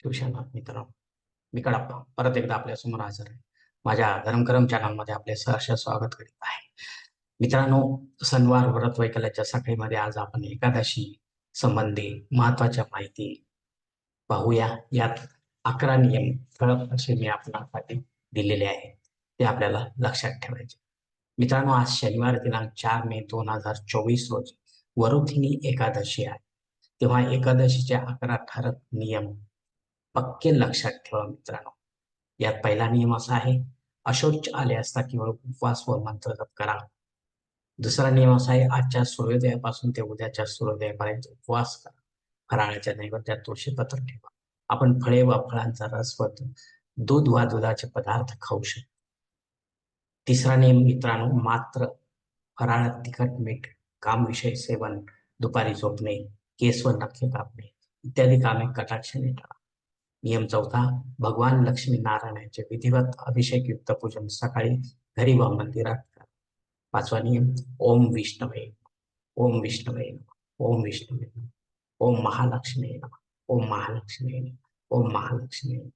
शिवसेना मित्र. मी कडप्पा परत एकदा आपल्यासमोर हजर आहे. माझ्या धर्मकरम चॅनलमध्ये आपले सहर्ष स्वागत करीत आहे. मित्रांनो सणवार व्रत वैकल्याच्या साखळीमध्ये आज आपण एकादशी संबंधी महत्त्वाच्या माहिती पाहूया. यात अकरा नियम ठळक असे मी आपणासाठी दिलेले आहेत. ते आपल्याला लक्षात ठेवायचे. मित्रांनो आज शनिवार दिनांक चार मे दोन हजार चोवीस रोजी वरुथिनी एकादशी आहे. तेव्हा एकादशीचे अकरा ठळक नियम पक्के लक्षात ठेवा मित्रांनो. यात पहिला नियम असा आहे अशौच आले असता केवळ उपवास व मंत्र जप करा. दुसरा नियम असा आहे आजच्या सूर्योदयापासून ते उद्याच्या सूर्योदयापर्यंत उपवास करा. फराळाच्या नैवेद्यात तुळशीपत्र ठेवा. आपण फळे व फळांचा रस व दूध वा दुधाचे पदार्थ खाऊ शकतो. तिसरा नियम मित्रांनो मात्र फराळात तिखट मीठ कामविषयी सेवन दुपारी झोपणे केस व नखे कापणे इत्यादी कामे कटाक्षाने टाळा नियम चौथा भगवान लक्ष्मी नारायणाचे विधिवत अभिषेक युक्त पूजन सकाळी घरी व मंदिरात करा. पाचवा नियम ओम विष्णवे ओम विष्णवे ओम विष्णवे ओम महालक्ष्मी ओम महालक्ष्मी ओम महालक्ष्मी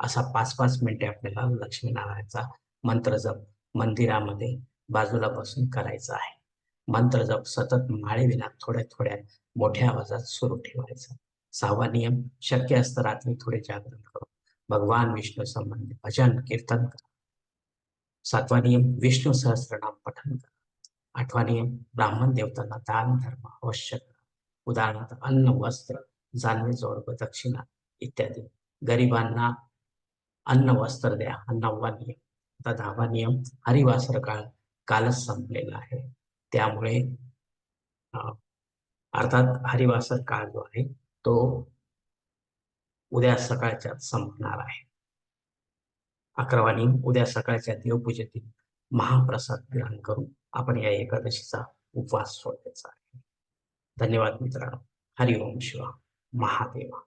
असा पाच पाच मिनिटे आपल्याला लक्ष्मीनारायणाचा मंत्र जप मंदिरामध्ये बाजूला बसून करायचा आहे. मंत्र जप सतत माळेविना थोड्या थोड्या मोठ्या आवाजात सुरू ठेवायचा. सहावा नियम शक्य असतं रात्री थोडे जागरण करू. भगवान विष्णू संबंधी भजन कीर्तन करा. सातवा नियम विष्णू सहस्रनाम पठन करा. आठवा नियम ब्राह्मण देवतांना दान धर्म अवश्य करा. उदाहरणार्थ अन्न वस्त्र जानवे जोड दक्षिणा इत्यादी. गरिबांना अन्न वस्त्र द्या. हा नववा नियम. आता दहावा नियम हरिवासर काळ कालच संपलेला आहे. त्यामुळे अर्थात हरिवासर काळ जो आहे तो उद्या सकाळच्या संपणार आहे. अकरावानी उद्या सकाळच्या देवपूजेतील महाप्रसाद ग्रहण करून आपण या एकादशीचा उपवास सोडायचा आहे. धन्यवाद मित्रांनो. हरिओम शिवा महादेवा.